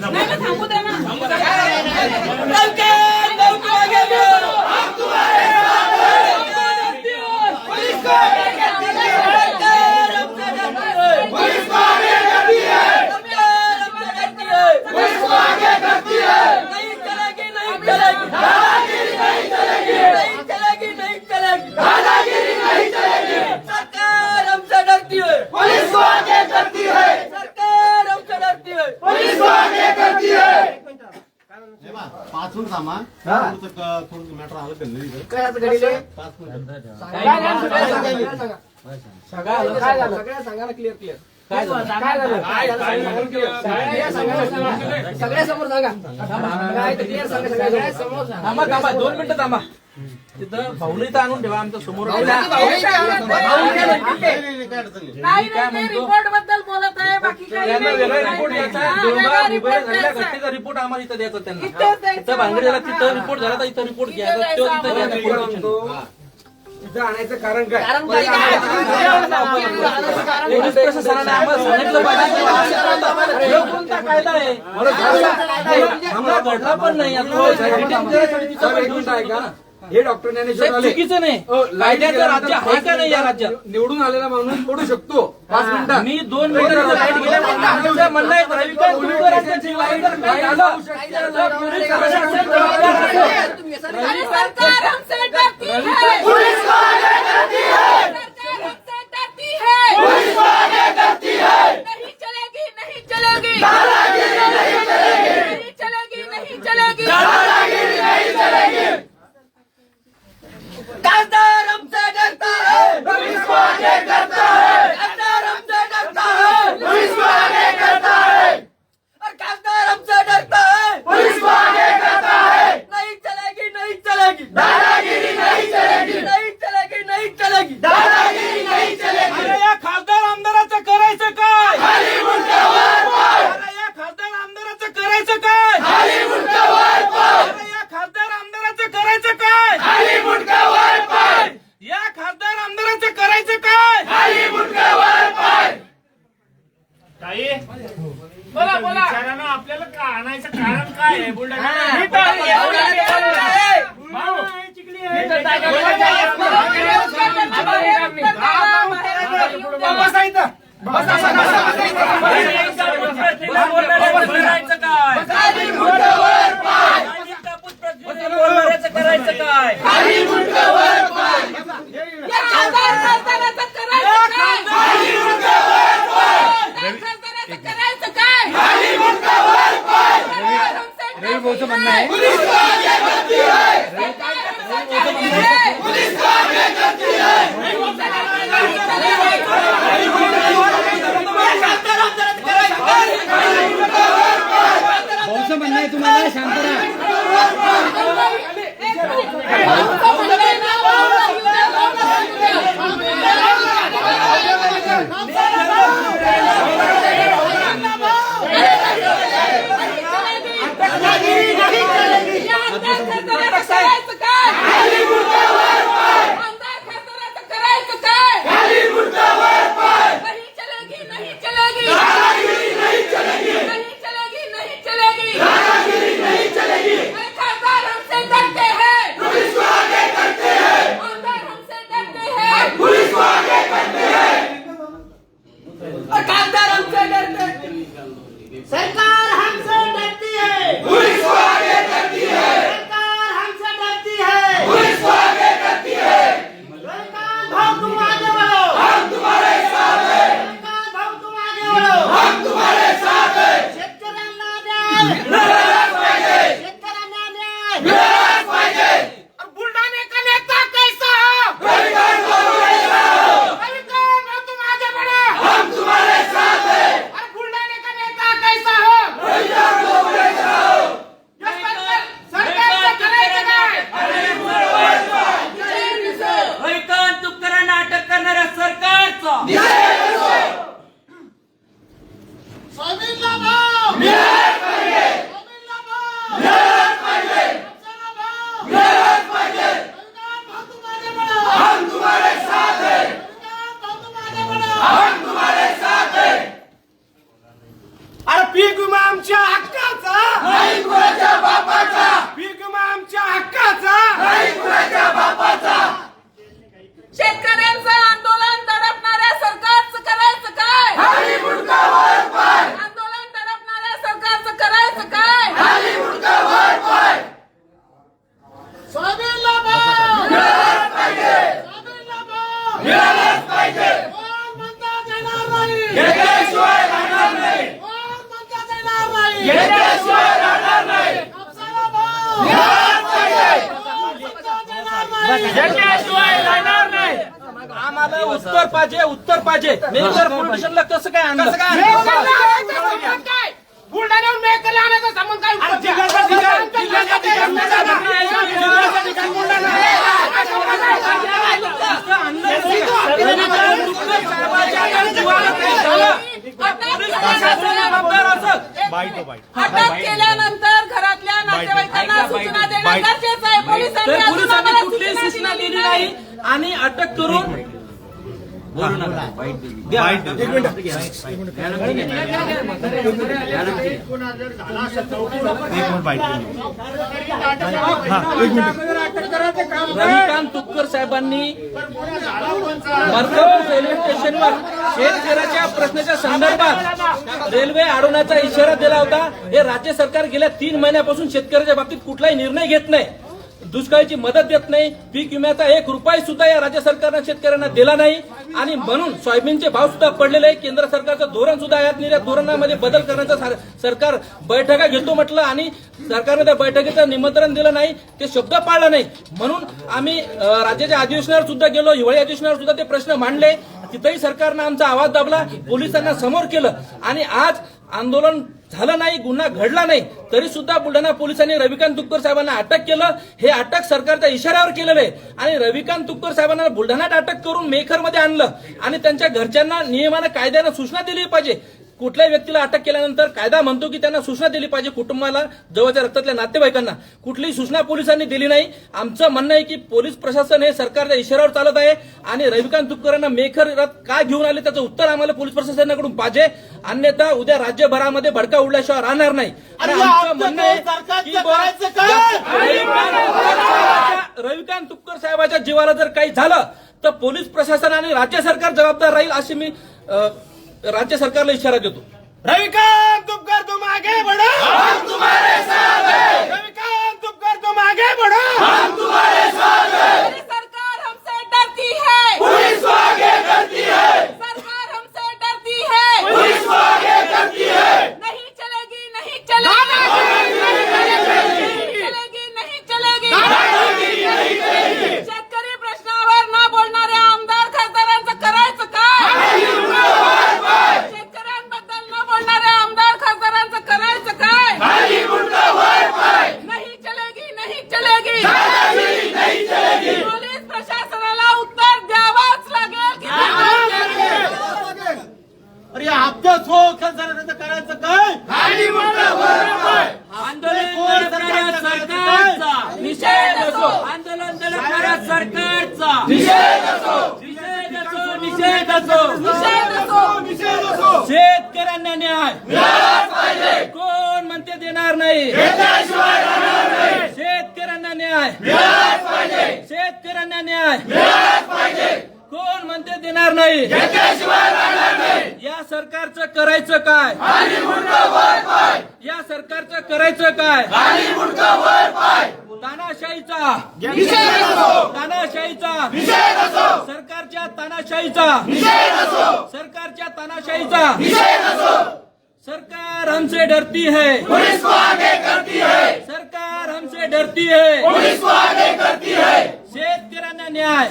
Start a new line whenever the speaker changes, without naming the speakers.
नाही ना थांबू दे ना
लवकर, लवकर आगे बढ़ो। सरकार हमसे डरती है। सरकार हमसे डरती है। नहीं चलेगी, नहीं चलेगी। नहीं चलेगी, नहीं चलेगी। सरकार हमसे डरती है सरकार हमसे डरती है
पाच मिनिट थांबा थोडं थोडं मॅटर आलं का घरी पाच मिनिट
सगळ्या समोर सांगा. काय सांगा सगळ्या समोर सांगा.
थांबा थांबा. दोन मिनिटं थांबा. तिथं भाऊला इथं आणून ठेवा आमच्यासमोर
नाही, नाही, नाही, काय अडचण नाही.
नाही नाही ते रिपोर्टबद्दल बोलत आहे बाकी काही
त्यांना
नाही.
वेगळा रिपोर्ट. द्यायचा
हा, रिपोर्ट
झालेल्या. घटनेचा रिपोर्ट आम्हाला इथं द्यायचा त्यांना इथं भांगडी झाला तिथं. रिपोर्ट झाला तर इथं रिपोर्ट घ्यायचा तो
आणायचं कारण काय
कारण काय
पोलीस प्रशासनाने आम्हाला सांगितलं पाहिजे की आमच्या हे कोणता कायदा आहे घडला पण नाही
हे डॉक्टर ज्ञानेश्वर
साहेब,
आले.
चुकीचं नाही.
अ, लाइट
कायद्याचं राज्य आहे का नाही या राज्यात?
निवडून आलेला माणूस पडू शकतो. पाच मिनिटात.
मी दोन मिनिटं लाइट गेल्यानंतर आमचं म्हणणं आहे रविकांत तुमचं राज्याची लाइट जर नाही झालं तर पोलीस प्रशासन जबाबदार असेल.
अरे सरकार हमसे डरती है. सरकार हमसे डरती है नहीं चलेगी नहीं चलेगी नहीं चलेगी नहीं चलेगी
खासदार हमसे डरता है पुलिस को आगे करता है खासदार हमसे डरता है पुलिस को आगे करता है और खासदार हमसे डरता है पुलिस को आगे करता है नहीं चलेगी नहीं चलेगी दादागिरी नहीं चलेगी नहीं चलेगी नहीं चलेगी दादागिरी नहीं चलेगी
अरे या खासदार आमदाराचं करायचं काय अरे या खासदार आमदाराचं करायचं काय अरे या खासदार आमदाराचं करायचं काय या खासदार आमदाराचं करायचं काय
ताई बोला बोला आपल्याला का आणायचं कारण काय आहे बुलढाणा
करायचं
याच्याशिवाय राहणार नाही.
आम्हाला उत्तर पाहिजे उत्तर पाहिजे. मेकर पोलिटिशियनला कसं काय आणलं?
आणायचा संबंध काय
जिल्ह्याचा ठिकाण जिल्ह्याचा ठिकाण बुलढाणा आहे. जिल्ह्याचा ठिकाण बुलढाणा आहे.
अटक केल्यानंतर घरातल्या नातेवाईकांना सूचना देणं गरजेचं आहे पोलिसांनी अजून आम्हाला
सूचना दिली नाही आणि अटक करून रविकांत तुपकर साहेबांनी मर्दापूर रेल्वे स्टेशनवर शेतकऱ्याच्या प्रश्नाच्या संदर्भात रेल्वे अडवण्याचा इशारा दिला होता हे राज्य सरकार गेल्या तीन महिन्यापासून शेतकऱ्याच्या बाबतीत कुठलाही निर्णय घेत नाही दुष्काळाची मदत देत नाही पीक विम्याचा एक रुपया सुद्धा या राज्य सरकारनं शेतकऱ्यांना दिला नाही. आणि म्हणून सोयाबीनचे भाव सुद्धा पडलेले आहे केंद्र सरकारचं धोरण सुद्धा आयात निर्यात धोरणामध्ये बदल करण्याचा सरकार बैठका घेतो म्हटलं आणि सरकारने त्या बैठकीचं निमंत्रण दिलं नाही. ते शब्द पाळला नाही. म्हणून आम्ही राज्याच्या अधिवेशनावर सुद्धा गेलो. हिवाळी अधिवेशनावर सुद्धा ते प्रश्न मांडले. तिथेही सरकारनं आमचा आवाज दाबला. पोलिसांना समोर केलं. आणि आज आंदोलन झालं नाही गुन्हा घडला नाही तरी सुद्धा बुलढाणा पोलिसांनी रविकांत तुपकर साहेबांना अटक केलं. हे अटक सरकारच्या इशाऱ्यावर केलेलं आहे. आणि रविकांत तुपकर साहेबांना बुलढाण्यात अटक करून मेखरमध्ये आणलं. आणि त्यांच्या घरच्यांना नियमानं कायद्यानं सूचना दिली पाहिजे. कुठल्याही व्यक्तीला अटक केल्यानंतर कायदा म्हणतो की त्यांना सूचना दिली पाहिजे कुटुंबाला जवळच्या रक्तातल्या नातेवाईकांना. कुठलीही सूचना पोलिसांनी दिली नाही. आमचं म्हणणं आहे की पोलीस प्रशासन हे सरकारच्या इशाऱ्यावर चालत आहे आणि रविकांत तुपकरांना मेखर रथ का घेऊन आले त्याचं उत्तर आम्हाला पोलीस प्रशासनाकडून पाहिजे. अन्यथा उद्या राज्यभरामध्ये भडका उडल्याशिवाय राहणार नाही. आणि आमचं म्हणणं आहे
काय?
रविकांत तुपकर साहेबाच्या- जीवाला जर काही झालं तर पोलीस प्रशासन आणि राज्य सरकार जबाबदार राहील अशी मी राज्य सरकारला इशारा देतो.
रविकांत तुपकर तुम आगे बढ़ो हम तुम्हारे साथ हैं. रविकांत तुपकर तुम आगे बढ़ो हम तुम्हारे साथ
सरकार हमसे डरती है
पुलिस को आगे करती है
सरकार हमसे डरती है
पुलिस को आगे करती है
नहीं चलेगी नहीं चलेगी नहीं चलेगी नहीं चलेगी शेतकरी प्रश्नावर न बोलणाऱ्या आमदार खासदारांचं करायचं काय शेतकऱ्यांबद्दल न बोलणाऱ्या आमदार खासदारांचं करायचं काय नहीं चलेगी नहीं चलेगी पोलीस प्रशासनाला उत्तर द्यावाच लागेल की
अरे आमच्या सो करायचं करायचं काय
आंदोलन करणाऱ्या सरकारचा
निषेध असो
आंदोलन करणाऱ्या सरकारचा निषेध असो निषेध असो
निषेध असो
शेतकऱ्यांना न्याय. कोण म्हणते देणार नाही? शेतकऱ्यांना न्याय. शेतकऱ्यांना न्याय. कोण म्हणते देणार नाही? या सरकारचं करायचं काय? या सरकारचं करायचं काय? तानाशाहीचा. तानाशाहीचा सरकारच्या तानाशाहीचा. सरकारच्या तानाशाहीचा. सरकार हमसे डरती है पुलिस को आगे करती है सरकार हमसे डरती है पुलिस को आगे करती है शेतकऱ्यांना न्याय.